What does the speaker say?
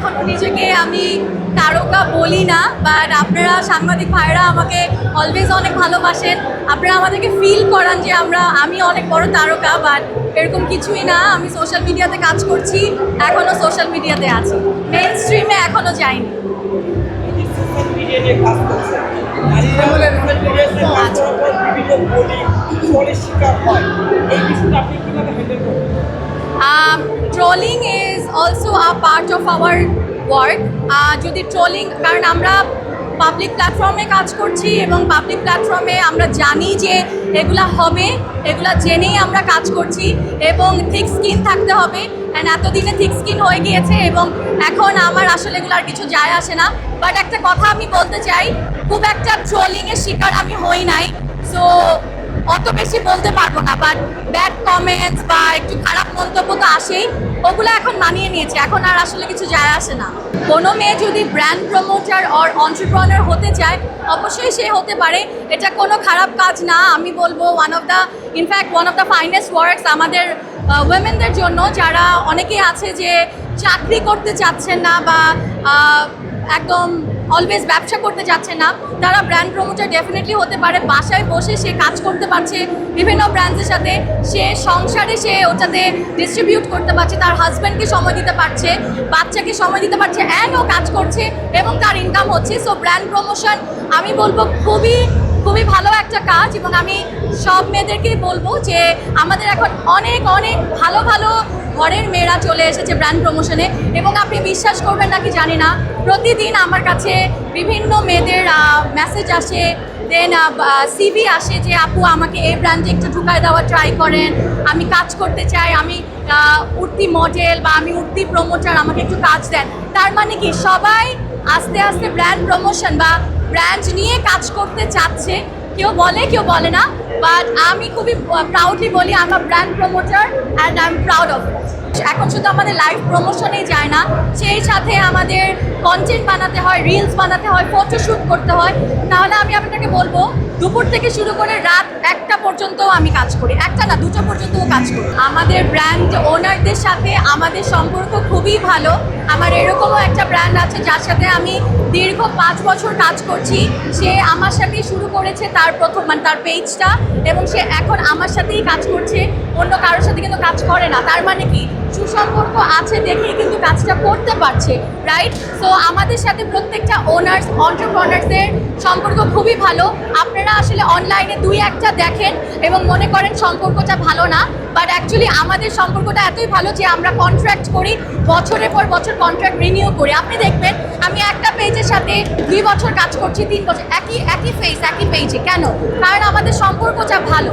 এখনও নিজেকে আমি তারকা বলি না বাট আপনারা সাংবাদিক ভাইরা আমাকে অলওয়েজ অনেক ভালোবাসেন। আপনারা আমাদেরকে ফিল করান যে আমরা, আমি অনেক বড় তারকা বাট এরকম কিছুই না। আমি সোশ্যাল মিডিয়াতে কাজ করছি এখনও সোশ্যাল মিডিয়াতে আছি। মেন স্ট্রিমে এখনও যাইনি। আপনি কীভাবে হ্যান্ডেল করবেন trolling is also a part of our work যদি ট্রোলিং কারণ আমরা পাবলিক প্ল্যাটফর্মে কাজ করছি এবং পাবলিক প্ল্যাটফর্মে আমরা জানি যে এগুলা হবে, এগুলা জেনেই আমরা কাজ করছি এবং থিক স্কিন থাকতে হবে। অ্যান্ড এতদিনে থিক স্কিন হয়ে গিয়েছে এবং এখন আমার আসলে এগুলো আর কিছু যায় আসে না। বাট একটা কথা আমি বলতে চাই, খুব একটা ট্রোলিংয়ের শিকার আমি হই নাই। সো অত বেশি বলতে পারব না বাট ব্যাড কমেন্টস বা একটু খারাপ মন্তব্য তো আসেই। ওগুলো এখন মানিয়ে নিয়েছে, এখন আর আসলে কিছু যায় আসে না। কোনো মেয়ে যদি ব্র্যান্ড প্রমোটার অর অন্টারপ্রনার হতে চায়, অবশ্যই সে হতে পারে। এটা কোনো খারাপ কাজ না, আমি বলব one of the in fact one of the finest works আমাদের উইমেনদের জন্য। যারা অনেকেই আছে যে চাকরি করতে চাচ্ছেন না বা একদম অলওয়েজ ব্যবসা করতে যাচ্ছে না। তারা ব্র্যান্ড প্রমোটার ডেফিনেটলি হতে পারে, বাসায় বসে সে কাজ করতে পারছে, বিভিন্ন ব্র্যান্ডের সাথে সে সংসারে সে ওটাতে ডিস্ট্রিবিউট করতে পারছে, তার হাজব্যান্ডকে সময় দিতে পারছে, বাচ্চাকে সময় দিতে পারছে অ্যান্ড ও কাজ করছে এবং তার ইনকাম হচ্ছে। সো ব্র্যান্ড প্রমোশন আমি বলব খুবই খুবই ভালো একটা কাজ এবং আমি সব মেয়েদেরকেই বলব যে আমাদের এখন অনেক অনেক ভালো ভালো ঘরের মেয়েরা চলে এসেছে ব্র্যান্ড প্রমোশনে এবং আপনি বিশ্বাস করবেন নাকি জানি না, প্রতিদিন আমার কাছে বিভিন্ন মেয়েদের মেসেজ আসে। দেন সিভি আসে যে, আপু, আমাকে এই ব্র্যান্ডে একটু ঢুকায় দেওয়া ট্রাই করেন। আমি কাজ করতে চাই, আমি উঠতি মডেল বা আমি উঠতি প্রমোটার আমাকে একটু কাজ দেন। তার মানে কি? সবাই আস্তে আস্তে ব্র্যান্ড প্রমোশন বা ব্র্যান্ড নিয়ে কাজ করতে চাচ্ছে। কেউ বলে কেউ বলে না বাট আমি খুবই প্রাউডলি বলি আমার brand promoter and I am proud of এখন শুধু আমাদের লাইভ প্রমোশনেই যায় না, সেই সাথে আমাদের কন্টেন্ট বানাতে হয় রিলস বানাতে হয় ফটোশ্যুট করতে হয়। তাহলে আমি আপনাকে বলব, দুপুর থেকে শুরু করে রাত একটা পর্যন্ত আমি কাজ করি। একটা না, দুটো পর্যন্তও কাজ করি। আমাদের ব্র্যান্ড ওনারদের সাথে আমাদের সম্পর্ক খুবই ভালো। আমার এরকমও একটা ব্র্যান্ড আছে, যার সাথে আমি দীর্ঘ পাঁচ বছর কাজ করছি। সে আমার সাথেই শুরু করেছে, তার প্রথম মানে তার পেজটা এবং সে এখন আমার সাথেই কাজ করছে, অন্য কারোর সাথে কিন্তু কাজ করে না। তার মানে কি? সুসম্পর্ক আছে দেখেই কিন্তু কাজটা করতে পারছে রাইট সো আমাদের সাথে প্রত্যেকটা ওনার্স অন্টারপ্রনার্সদের সম্পর্ক খুবই ভালো। আপনারা আসলে অনলাইনে দুই একটা দেখেন এবং মনে করেন সম্পর্কটা ভালো না। বাট অ্যাকচুয়ালি আমাদের সম্পর্কটা এতই ভালো যে আমরা কন্ট্রাক্ট করি, বছরের পর বছর কন্ট্রাক্ট রিনিউ করি। আপনি দেখবেন, আমি একটা পেজের সাথে দুই বছর কাজ করছি, তিন বছর, একই একই ফেস একই পেজে কেন? কারণ আমাদের সম্পর্কটা ভালো।